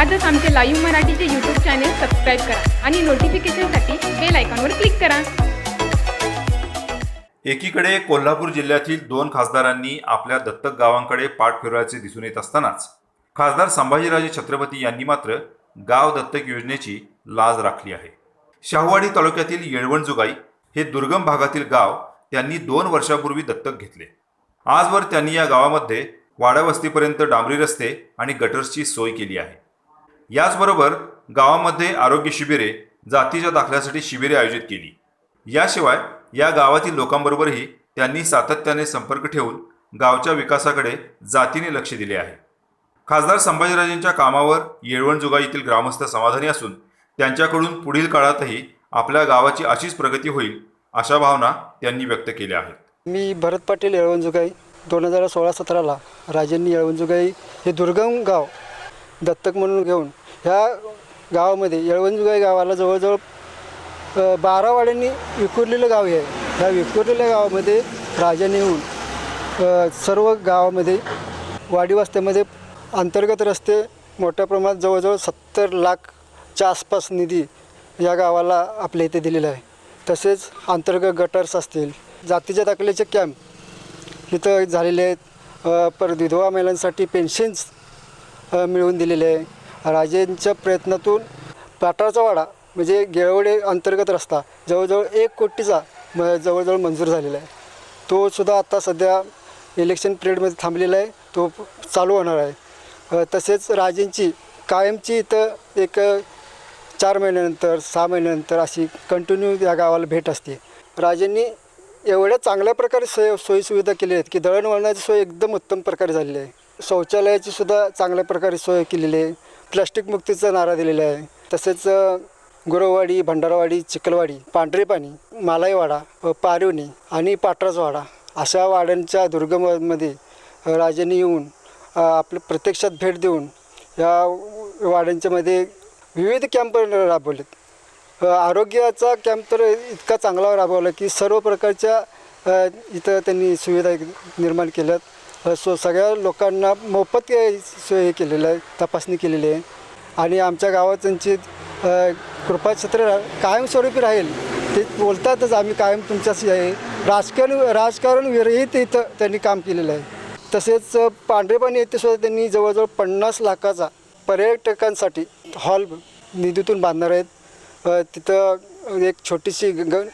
आजच आमचे लाईव्ह मराठीचे यूट्यूब चॅनेल सबस्क्राईब करा आणि नोटिफिकेशनसाठी बेल आयकॉनवर क्लिक करा. एकीकडे कोल्हापूर जिल्ह्यातील दोन खासदारांनी आपल्या दत्तक गावांकडे पाठ फिरवायचे दिसून येत असतानाच खासदार संभाजीराजे छत्रपती यांनी मात्र गाव दत्तक योजनेची लाज राखली आहे. शाहूवाडी तालुक्यातील येळवणजुगाई हे दुर्गम भागातील गाव त्यांनी दोन वर्षापूर्वी दत्तक घेतले. आजवर त्यांनी या गावामध्ये वाडावस्तीपर्यंत डांबरी रस्ते आणि गटर्सची सोय केली आहे. याचबरोबर गावामध्ये आरोग्य शिबिरे जातीच्या दाखल्यासाठी शिबिरे आयोजित केली. याशिवाय या गावातील लोकांबरोबरही त्यांनी सातत्याने संपर्क ठेवून गावच्या विकासाकडे जातीने लक्ष दिले आहे. खासदार संभाजीराजेंच्या कामावर येळवणजुगा येथील ग्रामस्थ समाधानी असून त्यांच्याकडून पुढील काळातही आपल्या गावाची अशीच प्रगती होईल अशा भावना त्यांनी व्यक्त केल्या आहेत. मी भरत पाटील येळवणजुगाई दोन हजार सोळा सतराला राजेंनी येळवणजुगाई हे दुर्गम गाव दत्तक म्हणून घेऊन ह्या गावामध्ये येळवंजुगाई गावाला जवळजवळ बारावाड्यांनी बारा वाड्यांनी विखुरलेलं गाव आहे ह्या विखुरलेल्या गावामध्ये राजाने येऊन सर्व गावामध्ये वाडी वस्त्यामध्ये अंतर्गत रस्ते मोठ्या प्रमाणात जवळजवळ सत्तर लाखच्या आसपास निधी या गावाला आपल्या इथे दिलेला आहे. तसेच अंतर्गत गटर्स असतील जातीच्या दाखल्याचे कॅम्प इथं झालेले आहेत. पर परत विधवा महिलांसाठी पेन्शन्स मिळवून दिलेले आहे. राजेंच्या प्रयत्नातून पाटाचा वाडा म्हणजे गेळवडे अंतर्गत रस्ता जवळजवळ एक कोटीचा म जवळजवळ मंजूर झालेला आहे. तो सुद्धा आत्ता सध्या इलेक्शन पिरियडमध्ये थांबलेला आहे. तो चालू होणार आहे. तसेच राजेंची कायमची इथं एक चार महिन्यानंतर सहा महिन्यानंतर अशी कंटिन्यू या गावाला भेट असते. राजेंनी एवढ्या चांगल्या प्रकारे सोय सोयीसुविधा केली आहेत की दळणवळणाची सोय एकदम उत्तम प्रकारे झालेली आहे. शौचालयाची सुद्धा चांगल्या प्रकारे सोय केलेली आहे. प्लास्टिक मुक्तीचा नारा दिलेला आहे. तसेच गुरववाडी भंडारवाडी चिखलवाडी पांढरेपाणी मालाईवाडा पारिवणी आणि पाटराजवाडा अशा वाड्यांच्या दुर्गममध्ये राजांनी येऊन आपलं प्रत्यक्षात भेट देऊन या वाड्यांच्यामध्ये विविध कॅम्प राबवलेत. आरोग्याचा कॅम्प तर इतका चांगला राबवला की सर्व प्रकारच्या इथं त्यांनी सुविधा निर्माण केल्यात. आहेत सो सगळ्या लोकांना मोफत सोय हे केलेलं आहे तपासणी केलेली आहे. आणि आमच्या गावात त्यांची कृपाक्षेत्र रा- कायमस्वरूपी राहील ते बोलतातच आम्ही कायम तुमच्याशी आहे. राजकारण राजकारण विरहित इथं त्यांनी काम केलेलं आहे. तसेच पांढरेपाणी येथे सुद्धा त्यांनी जवळजवळ पन्नास लाखाचा पर्यटकांसाठी हॉल निधीतून बांधणार आहेत. तिथं एक छोटीशी ग-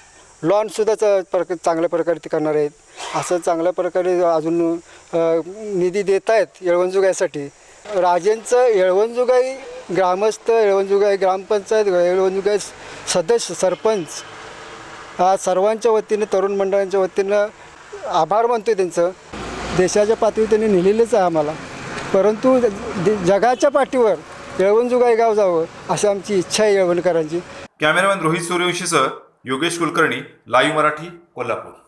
लॉनसुद्धा च- प्रक चांगल्या प्रकारे ते करणार आहेत. असं चांगल्या प्रकारे अजून निधी देत आहेत येळवणजुगाईसाठी राजेंचं येळवणजुगाई ग्रामस्थ येळवणजुगाई ग्रामपंचायत येळवणजुगाई सदस्य सरपंच हा सर्वांच्या वतीनं तरुण मंडळांच्या वतीनं आभार मानतो आहे त्यांचं. देशाच्या पातळीवर त्यांनी नेलेलंच आहे आम्हाला. परंतु जगाच्या पाठीवर येळवणजुगाई गाव जावं अशी आमची इच्छा आहे येळवणकरांची. कॅमेरामॅन रोहित सूर्यवंशीसह योगेश कुलकर्णी लाईव्ह मराठी कोल्हापूर.